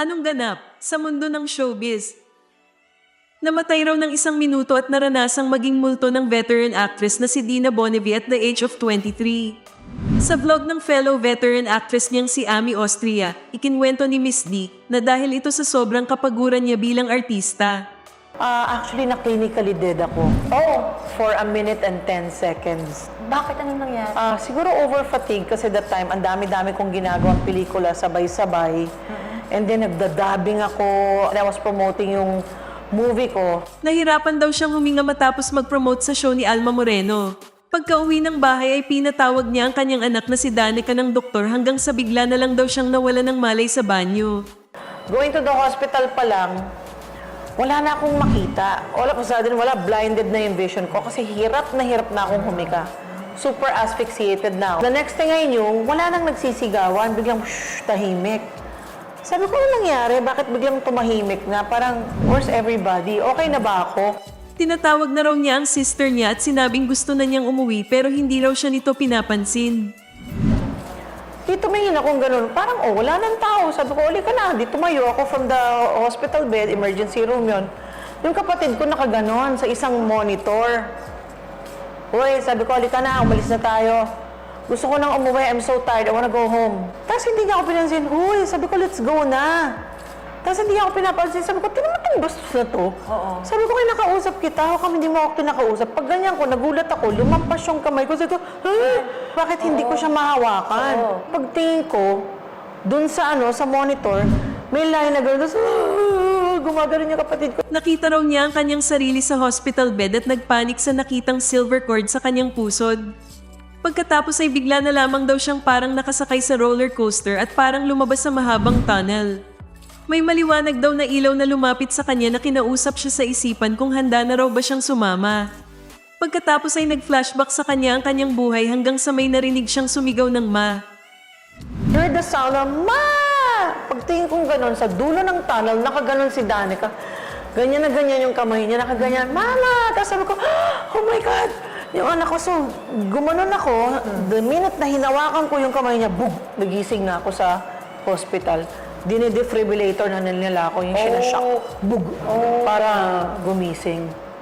Anong ganap sa mundo ng showbiz? Namatay raw ng isang minuto at naranasang maging multo ng veteran actress na si Dina Bonnevie at the age of 23. Sa vlog ng fellow veteran actress niyang si Ami Austria, ikinwento ni Miss D na dahil ito sa sobrang kapaguran niya bilang artista. Ah, actually, na-clinically dead ako. Oh! For a minute and 10 seconds. Bakit? Anong nangyari? Ah, siguro over fatigue kasi that time, ang dami-dami kong ginagawang pelikula sabay-sabay. And then nagdadabbing ako. And I was promoting yung movie ko. Nahirapan daw siyang huminga matapos mag-promote sa show ni Alma Moreno. Pagka uwi ng bahay ay pinatawag niya ang kanyang anak na si Danica ng doktor hanggang sa bigla na lang daw siyang nawala ng malay sa banyo. Going to the hospital pa lang, wala na akong makita. All of a sudden, wala, blinded na yung vision ko kasi hirap na hirap na akong humika. Super asphyxiated na. ako. The next thing I knew, wala nang nagsisigawan, biglang shh, tahimik. Sabi ko, ano nangyari? Bakit biglang tumahimik na? Parang, where's everybody? Okay na ba ako? Tinatawag na raw niya ang sister niya at sinabing gusto na niyang umuwi pero hindi raw siya nito pinapansin. Di tumingin akong ganun. Parang, oh, wala nang tao. Sabi ko, uli ka na. Di tumayo ako from the hospital bed, emergency room yon. Yung kapatid ko nakaganon sa isang monitor. Uy, sabi ko, uli ka na. Umalis na tayo. Gusto ko nang umuwi. I'm so tired. I wanna go home. Tapos hindi niya ako pinansin. Uy, sabi ko, let's go na. Tapos hindi niya ako pinapansin. Sabi ko, tinan mo itong bastos na to. Sabi ko, kinakausap kita. How come hindi mo ako kinakausap? Pag ganyan ko, nagulat ako, lumampas yung kamay ko. Sabi ko, "Huh? bakit hindi ko siya mahawakan? Pagtingin ko, dun sa ano, sa monitor, may line na gano'n. Tapos, "Ah!" gumagano yung kapatid ko. Nakita raw niya ang kanyang sarili sa hospital bed at nagpanik sa nakitang silver cord sa kanyang pusod. Pagkatapos ay bigla na lamang daw siyang parang nakasakay sa roller coaster at parang lumabas sa mahabang tunnel. May maliwanag daw na ilaw na lumapit sa kanya na kinausap siya sa isipan kung handa na raw ba siyang sumama. Pagkatapos ay nag-flashback sa kanya ang kanyang buhay hanggang sa may narinig siyang sumigaw ng ma. Heard the of, Ma! Pagtingin kong gano'n, sa dulo ng tunnel, nakaganon si Danica. Ganyan na ganyan yung kamay niya, nakaganyan, Mama! Tapos sabi ko, oh my God! Yung anak ko, so, gumanon ako. The minute na hinawakan ko yung kamay niya, bug! Nagising na ako sa hospital. Dinidefibrillator na nila ako, yung sinashock. Bug! Para gumising.